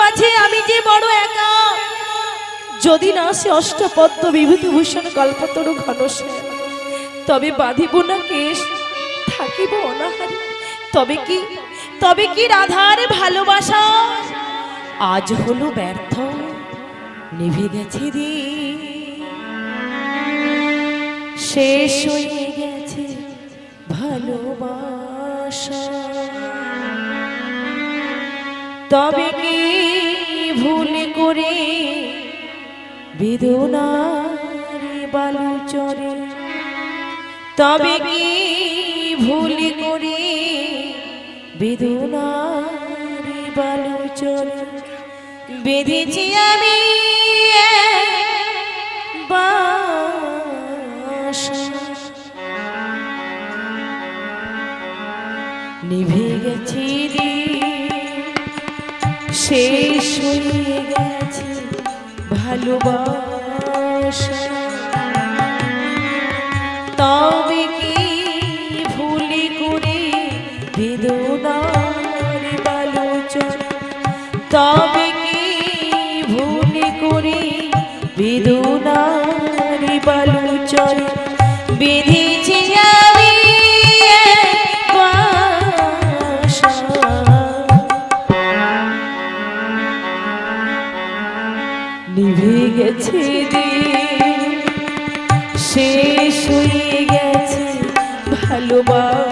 মাঝে আমি যে বড় একা। যদি না সে অষ্টপদ্ম বিভূতিভূষণ কল্পতরু ঘনশ্যাম তবে বাঁধিব না কেশ, থাকিব অনাহারে। তবে কি তবে কি রাধার ভালোবাসা? আজ হলো ব্যর্থ, নিভে গেছে রে শেষ হয়ে গেছে ভালোবাসা। তবে কি ভুল করে? বেদনার বালু চরে। তবে কি ভুল করে? বেদনার বালু চরে। বেঁধেছি আমি নিভে গেছি রে। শেষ হয়ে গেছে ভালোবাসা। তবে কি ভুলি করে বেদনার বালোচন তবে কি ভুলি করে বেদনার বালোচন বেঁধেছি গেছে শেষ হয়ে গেছে ভালোবাসা।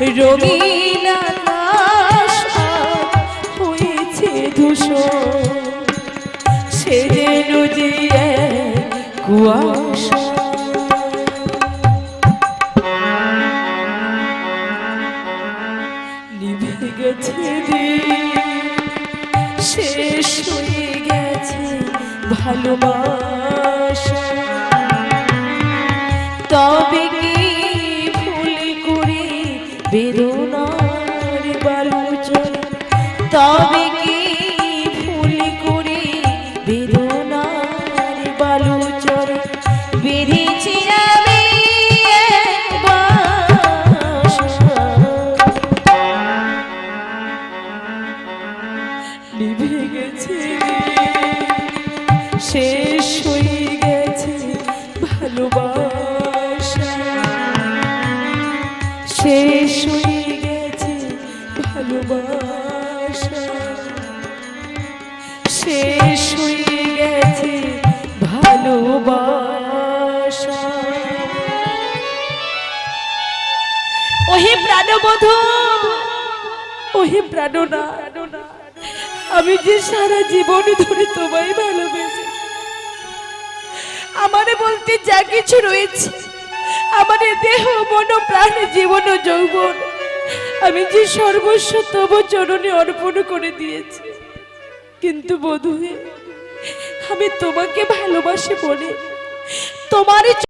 রঙিন আকাশ হয়েছে ধূসর। সে যেন যে কুয়াশা। নিভে গেছে শেষ হয়ে গেছে ভালোবাসা। তবে কি ভুল করে বেদনার বালু বেরিয়েছি আমি নিভে গেছে শেষ হয়ে গেছে ভালোবাসা। শেষ হয়ে আমি যে সারা জীবন ধরে তোমায় ভালোবেসে আমারে বলতে যা কিছু রয়েছে, আমার দেহ, মন, প্রাণ, জীবন ও যৌবন, আমি যে সর্বস্ব তব চরণে অর্পণ করে দিয়েছি। কিন্তু বধূ আমি তোমাকে ভালোবাসি বলে তোমার